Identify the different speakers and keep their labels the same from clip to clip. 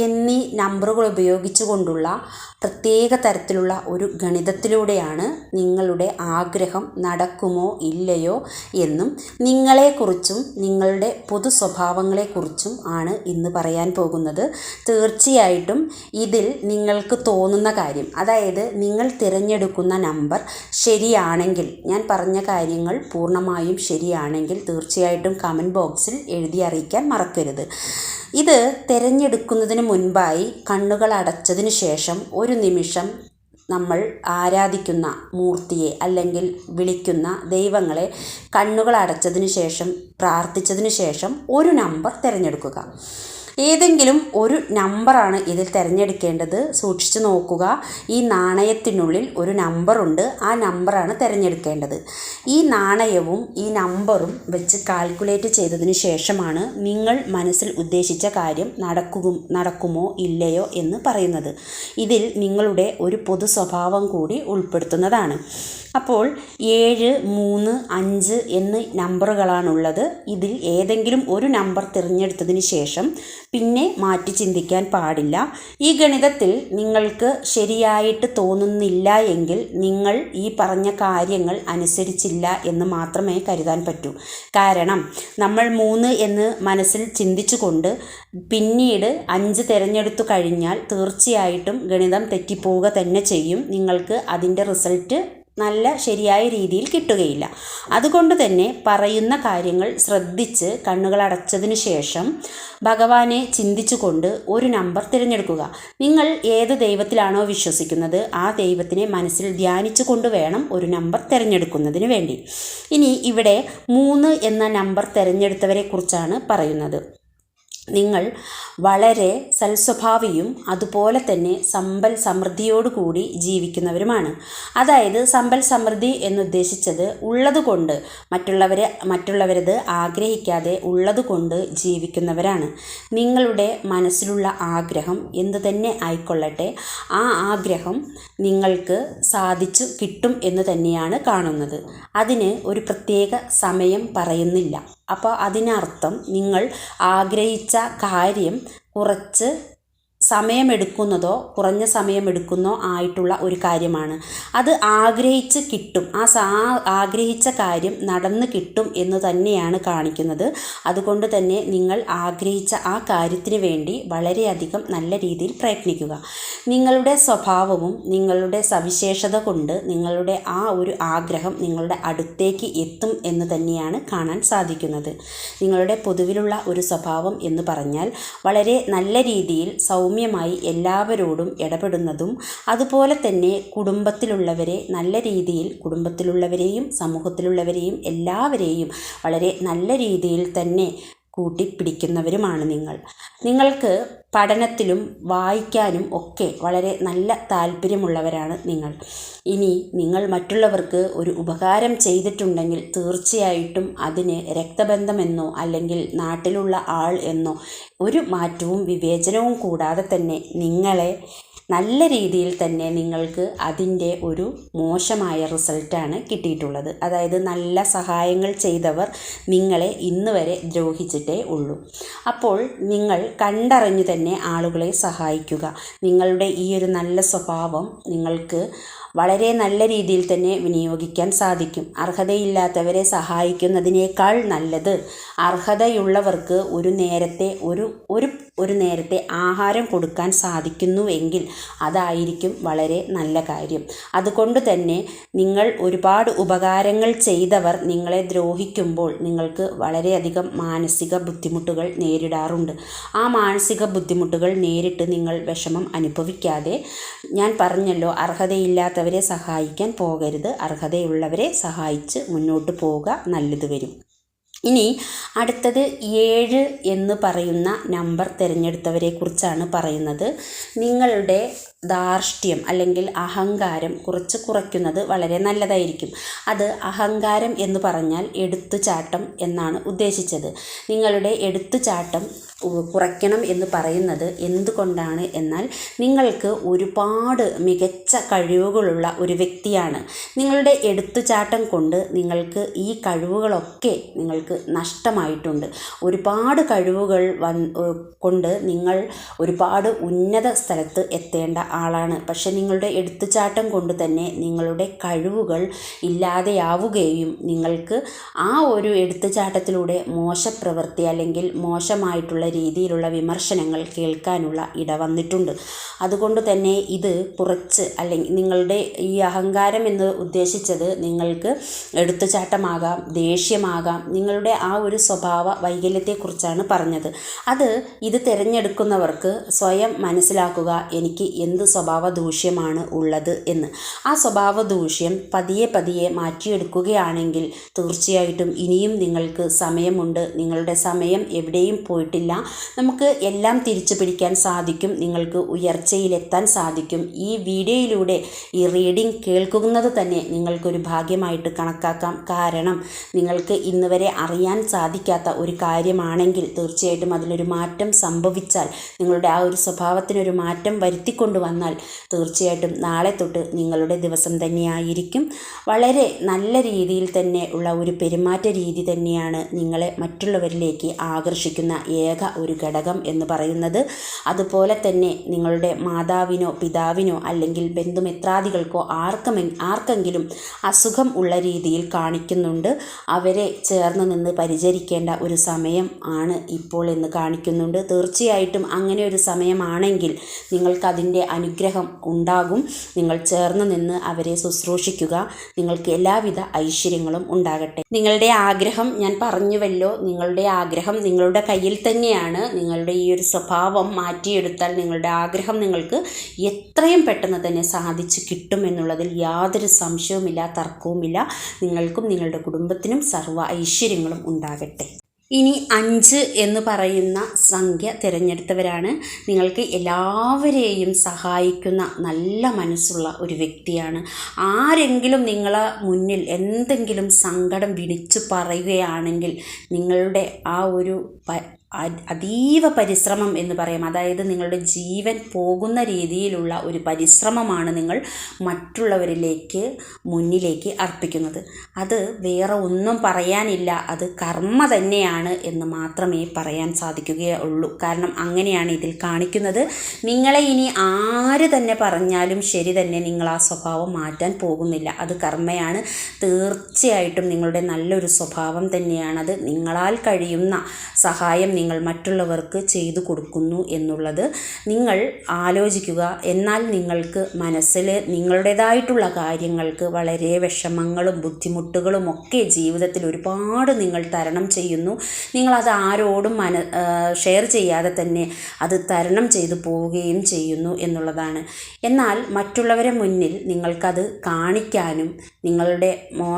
Speaker 1: എന്നീ നമ്പറുകൾ ഉപയോഗിച്ചുകൊണ്ടുള്ള പ്രത്യേക തരത്തിലുള്ള ഒരു ഗണിതത്തിലൂടെയാണ് നിങ്ങളുടെ ആഗ്രഹം നടക്കുമോ ഇല്ലയോ എന്നും നിങ്ങളെക്കുറിച്ചും നിങ്ങളുടെ പൊതു സ്വഭാവങ്ങളെക്കുറിച്ചും ആണ് ഇന്ന് പറയാൻ പോകുന്നത്. തീർച്ചയായിട്ടും ഇതിൽ നിങ്ങൾക്ക് തോന്നുന്ന കാര്യം അതായത് നിങ്ങൾ തിരഞ്ഞെടുക്കുന്ന നമ്പർ ശരിയാണെങ്കിൽ ഞാൻ പറഞ്ഞ കാര്യങ്ങൾ പൂർണമായും ശരിയാണെങ്കിൽ തീർച്ചയായിട്ടും കമന്റ് ബോക്സിൽ എഴുതി അറിയിക്കാൻ മറക്കരുത്. ഇത് തിരഞ്ഞെടുക്കുന്നതിന് മുൻപായി കണ്ണുകൾ അടച്ചതിന് ശേഷം ഒരു നിമിഷം നമ്മൾ ആരാധിക്കുന്ന മൂർത്തിയെ അല്ലെങ്കിൽ വിളിക്കുന്ന ദൈവങ്ങളെ കണ്ണുകൾ അടച്ചതിന് ശേഷം പ്രാർത്ഥിച്ചതിന് ശേഷം ഒരു നമ്പർ തിരഞ്ഞെടുക്കുക. ഏതെങ്കിലും ഒരു നമ്പറാണ് ഇതിൽ തിരഞ്ഞെടുക്കേണ്ടത്. സൂക്ഷിച്ചു നോക്കുക. ഈ നാണയത്തിനുള്ളിൽ ഒരു നമ്പറുണ്ട് ആ നമ്പറാണ് തിരഞ്ഞെടുക്കേണ്ടത്. ഈ നാണയവും ഈ നമ്പറും വെച്ച് കാൽക്കുലേറ്റ് ചെയ്തതിന് ശേഷമാണ് നിങ്ങൾ മനസ്സിൽ ഉദ്ദേശിച്ച കാര്യം നടക്കും നടക്കുമോ ഇല്ലയോ എന്ന് പറയുന്നത്. ഇതിൽ നിങ്ങളുടെ ഒരു പൊതു സ്വഭാവം കൂടി ഉൾപ്പെടുത്തുന്നതാണ്. അപ്പോൾ ഏഴ് മൂന്ന് അഞ്ച് എന്നീ നമ്പറുകളാണുള്ളത്. ഇതിൽ ഏതെങ്കിലും ഒരു നമ്പർ തിരഞ്ഞെടുത്തതിന് ശേഷം പിന്നെ മാറ്റി ചിന്തിക്കാൻ പാടില്ല. ഈ ഗണിതത്തിൽ നിങ്ങൾക്ക് ശരിയായിട്ട് തോന്നുന്നില്ല എങ്കിൽ നിങ്ങൾ ഈ പറഞ്ഞ കാര്യങ്ങൾ അനുസരിച്ചില്ല എന്ന് മാത്രമേ കരുതാൻ പറ്റൂ. കാരണം നമ്മൾ മൂന്ന് എന്ന് മനസ്സിൽ ചിന്തിച്ചുകൊണ്ട് പിന്നീട് അഞ്ച് തിരഞ്ഞെടുത്തു കഴിഞ്ഞാൽ തീർച്ചയായിട്ടും ഗണിതം തെറ്റിപ്പോവുക തന്നെ ചെയ്യും. നിങ്ങൾക്ക് അതിന്റെ റിസൾട്ട് നല്ല ശരിയായ രീതിയിൽ കിട്ടുകയില്ല. അതുകൊണ്ട് തന്നെ പറയുന്ന കാര്യങ്ങൾ ശ്രദ്ധിച്ച് കണ്ണുകൾ അടച്ചതിന് ശേഷം ഭഗവാനെ ചിന്തിച്ചുകൊണ്ട് ഒരു നമ്പർ തിരഞ്ഞെടുക്കുക. നിങ്ങൾ ഏത് ദൈവത്തിലാണോ വിശ്വസിക്കുന്നത് ആ ദൈവത്തിനെ മനസ്സിൽ ധ്യാനിച്ചു വേണം ഒരു നമ്പർ തിരഞ്ഞെടുക്കുന്നതിന് വേണ്ടി. ഇനി ഇവിടെ മൂന്ന് എന്ന നമ്പർ തിരഞ്ഞെടുത്തവരെ കുറിച്ചാണ് പറയുന്നത്. നിങ്ങൾ വളരെ സൽസ്വഭാവിയും അതുപോലെ തന്നെ സമ്പൽ സമൃദ്ധിയോടുകൂടി ജീവിക്കുന്നവരുമാണ്. അതായത് സമ്പൽ സമൃദ്ധി എന്നുദ്ദേശിച്ചത് ഉള്ളതുകൊണ്ട് മറ്റുള്ളവരെ മറ്റുള്ളവരത് ആഗ്രഹിക്കാതെ ഉള്ളതുകൊണ്ട് ജീവിക്കുന്നവരാണ്. നിങ്ങളുടെ മനസ്സിലുള്ള ആഗ്രഹം എന്തു തന്നെ ആയിക്കൊള്ളട്ടെ ആ ആഗ്രഹം നിങ്ങൾക്ക് സാധിച്ചു കിട്ടും എന്ന് തന്നെയാണ് കാണുന്നത്. അതിന് ഒരു പ്രത്യേക സമയം പറയുന്നില്ല. അപ്പോൾ അതിനർത്ഥം നിങ്ങൾ ആഗ്രഹിച്ച കാര്യം കുറച്ച് സമയമെടുക്കുന്നതോ കുറഞ്ഞ സമയമെടുക്കുന്നോ ആയിട്ടുള്ള ഒരു കാര്യമാണ്. അത് ആഗ്രഹിച്ച് കിട്ടും. ആ സാ ആഗ്രഹിച്ച കാര്യം നടന്ന് കിട്ടും എന്ന് തന്നെയാണ് കാണിക്കുന്നത്. അതുകൊണ്ട് തന്നെ നിങ്ങൾ ആഗ്രഹിച്ച ആ കാര്യത്തിന് വേണ്ടി വളരെയധികം നല്ല രീതിയിൽ പ്രയത്നിക്കുക. നിങ്ങളുടെ സ്വഭാവവും നിങ്ങളുടെ സവിശേഷത കൊണ്ട് നിങ്ങളുടെ ആ ഒരു ആഗ്രഹം നിങ്ങളുടെ അടുത്തേക്ക് എത്തും എന്ന് തന്നെയാണ് കാണാൻ സാധിക്കുന്നത്. നിങ്ങളുടെ പൊതുവിലുള്ള ഒരു സ്വഭാവം എന്ന് പറഞ്ഞാൽ വളരെ നല്ല രീതിയിൽ സൗമ്യ സൗമ്യമായി എല്ലാവരോടും ഇടപെടുന്നതും അതുപോലെ തന്നെ കുടുംബത്തിലുള്ളവരെ നല്ല രീതിയിൽ കുടുംബത്തിലുള്ളവരെയും സമൂഹത്തിലുള്ളവരെയും എല്ലാവരെയും വളരെ നല്ല രീതിയിൽ തന്നെ കൂട്ടിപ്പിടിക്കുന്നവരുമാണ് നിങ്ങൾ. നിങ്ങൾക്ക് പഠനത്തിലും വായിക്കാനും ഒക്കെ വളരെ നല്ല താല്പര്യമുള്ളവരാണ് നിങ്ങൾ. ഇനി നിങ്ങൾ മറ്റുള്ളവർക്ക് ഒരു ഉപകാരം ചെയ്തിട്ടുണ്ടെങ്കിൽ തീർച്ചയായിട്ടും അതിന് രക്തബന്ധമെന്നോ അല്ലെങ്കിൽ നാട്ടിലുള്ള ആൾ എന്നോ ഒരു മാറ്റവും വിവേചനവും കൂടാതെ തന്നെ നിങ്ങളെ നല്ല രീതിയിൽ തന്നെ നിങ്ങൾക്ക് അതിന്റെ ഒരു മോശമായ റിസൾട്ടാണ് കിട്ടിയിട്ടുള്ളത്. അതായത് നല്ല സഹായങ്ങൾ ചെയ്തവർ നിങ്ങളെ ഇന്ന് വരെ ദ്രോഹിച്ചിട്ടേ ഉള്ളൂ. അപ്പോൾ നിങ്ങൾ കണ്ടറിഞ്ഞു തന്നെ ആളുകളെ സഹായിക്കുക. നിങ്ങളുടെ ഈ ഒരു നല്ല സ്വഭാവം നിങ്ങൾക്ക് വളരെ നല്ല രീതിയിൽ തന്നെ വിനിയോഗിക്കാൻ സാധിക്കും. അർഹതയില്ലാത്തവരെ സഹായിക്കുന്നതിനേക്കാൾ നല്ലത് അർഹതയുള്ളവർക്ക് ഒരു നേരത്തെ ഒരു ഒരു ഒരു നേരത്തെ ആഹാരം കൊടുക്കാൻ സാധിക്കുന്നുവെങ്കിൽ അതായിരിക്കും വളരെ നല്ല കാര്യം. അതുകൊണ്ട് തന്നെ നിങ്ങൾ ഒരുപാട് ഉപകാരങ്ങൾ ചെയ്തവർ നിങ്ങളെ ദ്രോഹിക്കുമ്പോൾ നിങ്ങൾക്ക് വളരെയധികം മാനസിക ബുദ്ധിമുട്ടുകൾ നേരിടാറുണ്ട്. ആ മാനസിക ബുദ്ധിമുട്ടുകൾ നേരിട്ട് നിങ്ങൾ വിഷമം അനുഭവിക്കാതെ ഞാൻ പറഞ്ഞല്ലോ അർഹതയില്ലാത്തവരെ സഹായിക്കാൻ പോകരുത്. അർഹതയുള്ളവരെ സഹായിച്ച് മുന്നോട്ട് പോവുക നല്ലത് വരും. ഇനി അടുത്തത് ഏഴ് എന്ന് പറയുന്ന നമ്പർ തിരഞ്ഞെടുത്തവരെ കുറിച്ചാണ് പറയുന്നത്. നിങ്ങളുടെ ധാർഷ്ട്യം അല്ലെങ്കിൽ അഹങ്കാരം കുറച്ച് കുറയ്ക്കുന്നത് വളരെ നല്ലതായിരിക്കും. അത് അഹങ്കാരം എന്ന് പറഞ്ഞാൽ എടുത്തുചാട്ടം എന്നാണ് ഉദ്ദേശിച്ചത്. നിങ്ങളുടെ എടുത്തുചാട്ടം കുറയ്ക്കണം എന്ന് പറയുന്നത് എന്തുകൊണ്ടാണ്? എന്നാൽ നിങ്ങൾക്ക് ഒരുപാട് മികച്ച കഴിവുകളുള്ള ഒരു വ്യക്തിയാണ്. നിങ്ങളുടെ എടുത്തുചാട്ടം കൊണ്ട് നിങ്ങൾക്ക് ഈ കഴിവുകളൊക്കെ നിങ്ങൾക്ക് നഷ്ടമായിട്ടുണ്ട്. ഒരുപാട് കഴിവുകൾ വൻ കൊണ്ട് നിങ്ങൾ ഒരുപാട് ഉന്നത സ്ഥലത്ത് എത്തേണ്ട ആളാണ്. പക്ഷെ നിങ്ങളുടെ എടുത്തുചാട്ടം കൊണ്ട് തന്നെ നിങ്ങളുടെ കഴിവുകൾ ഇല്ലാതെയാവുകയും നിങ്ങൾക്ക് ആ ഒരു എടുത്തുചാട്ടത്തിലൂടെ മോശപ്രവൃത്തി അല്ലെങ്കിൽ മോശമായിട്ടുള്ള രീതിയിലുള്ള വിമർശനങ്ങൾ കേൾക്കാനുള്ള ഇട വന്നിട്ടുണ്ട്. അതുകൊണ്ട് തന്നെ ഇത് കുറച്ച് അല്ലെങ്കിൽ നിങ്ങളുടെ ഈ അഹങ്കാരം എന്ന് ഉദ്ദേശിച്ചത് നിങ്ങൾക്ക് എടുത്തുചാട്ടമാകാം ദേഷ്യമാകാം നിങ്ങളുടെ ആ ഒരു സ്വഭാവ വൈകല്യത്തെക്കുറിച്ചാണ് പറഞ്ഞത്. അത് ഇത് തിരഞ്ഞെടുക്കുന്നവർക്ക് സ്വയം മനസ്സിലാക്കുക എനിക്ക് എന്ത് സ്വഭാവ ദൂഷ്യമാണ് ഉള്ളത് എന്ന്. ആ സ്വഭാവ ദൂഷ്യം പതിയെ പതിയെ മാറ്റിയെടുക്കുകയാണെങ്കിൽ തീർച്ചയായിട്ടും ഇനിയും നിങ്ങൾക്ക് സമയമുണ്ട്. നിങ്ങളുടെ സമയം എവിടെയും പോയിട്ടില്ല നമുക്ക് എല്ലാം തിരിച്ചു പിടിക്കാൻ സാധിക്കും. നിങ്ങൾക്ക് ഉയർച്ചയിലെത്താൻ സാധിക്കും. ഈ വീഡിയോയിലൂടെ ഈ റീഡിംഗ് കേൾക്കുന്നത് തന്നെ നിങ്ങൾക്കൊരു ഭാഗ്യമായിട്ട് കണക്കാക്കാം. കാരണം നിങ്ങൾക്ക് ഇന്ന് വരെ അറിയാൻ സാധിക്കാത്ത ഒരു കാര്യമാണെങ്കിൽ തീർച്ചയായിട്ടും അതിലൊരു മാറ്റം സംഭവിച്ചാൽ നിങ്ങളുടെ ആ ഒരു സ്വഭാവത്തിനൊരു മാറ്റം വരുത്തിക്കൊണ്ട് വന്നാൽ തീർച്ചയായിട്ടും നാളെ തൊട്ട് നിങ്ങളുടെ ദിവസം തന്നെയായിരിക്കും. വളരെ നല്ല രീതിയിൽ തന്നെ ഉള്ള ഒരു പെരുമാറ്റ രീതി തന്നെയാണ് നിങ്ങളെ മറ്റുള്ളവരിലേക്ക് ആകർഷിക്കുന്ന ഏക ഒരു ഘടകം എന്ന് പറയുന്നത്. അതുപോലെ തന്നെ നിങ്ങളുടെ മാതാവിനോ പിതാവിനോ അല്ലെങ്കിൽ ബന്ധുമിത്രാദികൾക്കോ ആർക്കും ആർക്കെങ്കിലും അസുഖം ഉള്ള രീതിയിൽ കാണിക്കുന്നുണ്ട്. അവരെ ചേർന്ന് നിന്ന് പരിചരിക്കേണ്ട ഒരു സമയം ആണ് ഇപ്പോൾ എന്ന് കാണിക്കുന്നുണ്ട്. തീർച്ചയായിട്ടും അങ്ങനെ ഒരു സമയമാണെങ്കിൽ നിങ്ങൾക്കതിന്റെ അനുഗ്രഹം ഉണ്ടാകും. നിങ്ങൾ ചേർന്ന് നിന്ന് അവരെ ശുശ്രൂഷിക്കുക. നിങ്ങൾക്ക് എല്ലാവിധ ഐശ്വര്യങ്ങളും ഉണ്ടാകട്ടെ. നിങ്ങളുടെ ആഗ്രഹം ഞാൻ പറഞ്ഞുവല്ലോ. നിങ്ങളുടെ ആഗ്രഹം നിങ്ങളുടെ കയ്യിൽ തന്നെയാണ് നിങ്ങളുടെ ഈ ഒരു സ്വഭാവം മാറ്റിയെടുത്താൽ നിങ്ങളുടെ ആഗ്രഹം നിങ്ങൾക്ക് എത്രയും പെട്ടെന്ന് തന്നെ സാധിച്ചു കിട്ടും എന്നുള്ളതിൽ യാതൊരു സംശയവുമില്ല തർക്കവുമില്ല. നിങ്ങൾക്കും നിങ്ങളുടെ കുടുംബത്തിനും സർവ ഐശ്വര്യങ്ങളും ഉണ്ടാകട്ടെ. ഇനി അഞ്ച് എന്ന് പറയുന്ന സംഖ്യ തിരഞ്ഞെടുത്തവരാണ്. നിങ്ങൾക്ക് എല്ലാവരെയും സഹായിക്കുന്ന നല്ല മനസ്സുള്ള ഒരു വ്യക്തിയാണ്. ആരെങ്കിലും നിങ്ങളെ മുന്നിൽ എന്തെങ്കിലും സങ്കടം വിളിച്ചു പറയുകയാണെങ്കിൽ നിങ്ങളുടെ ആ ഒരു അതീവ പരിശ്രമം എന്ന് പറയാം. അതായത് നിങ്ങളുടെ ജീവൻ പോകുന്ന രീതിയിലുള്ള ഒരു പരിശ്രമമാണ് നിങ്ങൾ മറ്റുള്ളവരിലേക്ക് മുന്നിലേക്ക് അർപ്പിക്കുന്നത്. അത് വേറെ ഒന്നും പറയാനില്ല. അത് കർമ്മ തന്നെയാണ് എന്ന് മാത്രമേ പറയാൻ സാധിക്കുകയുള്ളൂ കാരണം അങ്ങനെയാണ് ഇതിൽ കാണിക്കുന്നത്. നിങ്ങളെ ഇനി ആര് തന്നെ പറഞ്ഞാലും ശരി തന്നെ നിങ്ങൾ ആ സ്വഭാവം മാറ്റാൻ പോകുന്നില്ല. അത് കർമ്മയാണ്. തീർച്ചയായിട്ടും നിങ്ങളുടെ നല്ലൊരു സ്വഭാവം തന്നെയാണത് നിങ്ങളാൽ കഴിയുന്ന സഹായം നിങ്ങൾ മറ്റുള്ളവർക്ക് ചെയ്തു കൊടുക്കുന്നു എന്നുള്ളത് നിങ്ങൾ ആലോചിക്കുക. എന്നാൽ നിങ്ങൾക്ക് മനസ്സിൽ നിങ്ങളുടേതായിട്ടുള്ള കാര്യങ്ങൾക്ക് വളരെ വിഷമങ്ങളും ബുദ്ധിമുട്ടുകളും ഒക്കെ ജീവിതത്തിൽ ഒരുപാട് നിങ്ങൾ തരണം ചെയ്യുന്നു. നിങ്ങളത് ആരോടും മന ഷെയർ ചെയ്യാതെ തന്നെ അത് തരണം ചെയ്തു പോവുകയും ചെയ്യുന്നു എന്നുള്ളതാണ്. എന്നാൽ മറ്റുള്ളവരെ മുന്നിൽ നിങ്ങൾക്കത് കാണിക്കാനും നിങ്ങളുടെ മോ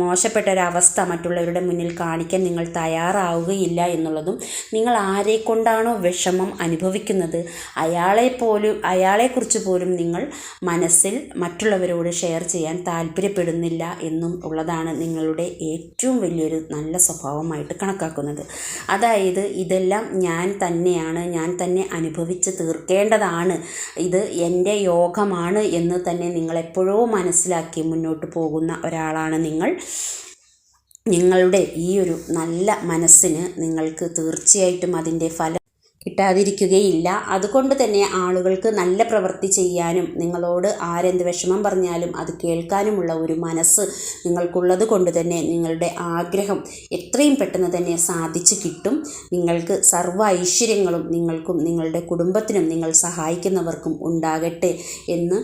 Speaker 1: മോശപ്പെട്ടൊരവസ്ഥ മറ്റുള്ളവരുടെ മുന്നിൽ കാണിക്കാൻ നിങ്ങൾ തയ്യാറാവുകയില്ല എന്നുള്ളതും നിങ്ങൾ ആരെ കൊണ്ടാണോ വിഷമം അനുഭവിക്കുന്നത്? അയാളെ പോലും അയാളെക്കുറിച്ച് പോലും നിങ്ങൾ മനസ്സിൽ മറ്റുള്ളവരോട് ഷെയർ ചെയ്യാൻ താല്പര്യപ്പെടുന്നില്ല എന്നും ഉള്ളതാണ് നിങ്ങളുടെ ഏറ്റവും വലിയൊരു നല്ല സ്വഭാവമായിട്ട് കണക്കാക്കുന്നത്. അതായത് ഇതെല്ലാം ഞാൻ തന്നെയാണ് ഞാൻ തന്നെ അനുഭവിച്ച് തീർക്കേണ്ടതാണ് ഇത് എന്റെ യോഗമാണ് എന്ന് തന്നെ നിങ്ങൾ നിങ്ങളെപ്പോഴോ മനസ്സിലാക്കി മുന്നോട്ട് പോകുന്ന ഒരാളാണ് നിങ്ങൾ. നിങ്ങളുടെ ഈ ഒരു നല്ല മനസ്സിന് നിങ്ങൾക്ക് തീർച്ചയായിട്ടും അതിന്റെ ഫലം കിട്ടാതിരിക്കുകയില്ല. അതുകൊണ്ട് തന്നെ ആളുകൾക്ക് നല്ല പ്രവൃത്തി ചെയ്യാനും നിങ്ങളോട് ആരെന്ത് വിഷമം പറഞ്ഞാലും അത് കേൾക്കാനുമുള്ള ഒരു മനസ്സ് നിങ്ങൾക്കുള്ളത് കൊണ്ട് തന്നെ നിങ്ങളുടെ ആഗ്രഹം എത്രയും പെട്ടെന്ന് തന്നെ സാധിച്ചു കിട്ടും. നിങ്ങൾക്ക് സർവ ഐശ്വര്യങ്ങളും നിങ്ങൾക്കും നിങ്ങളുടെ കുടുംബത്തിനും നിങ്ങൾ സഹായിക്കുന്നവർക്കും ഉണ്ടാകട്ടെ എന്ന്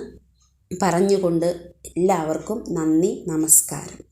Speaker 1: പറഞ്ഞുകൊണ്ട് എല്ലാവർക്കും നന്ദി നമസ്കാരം.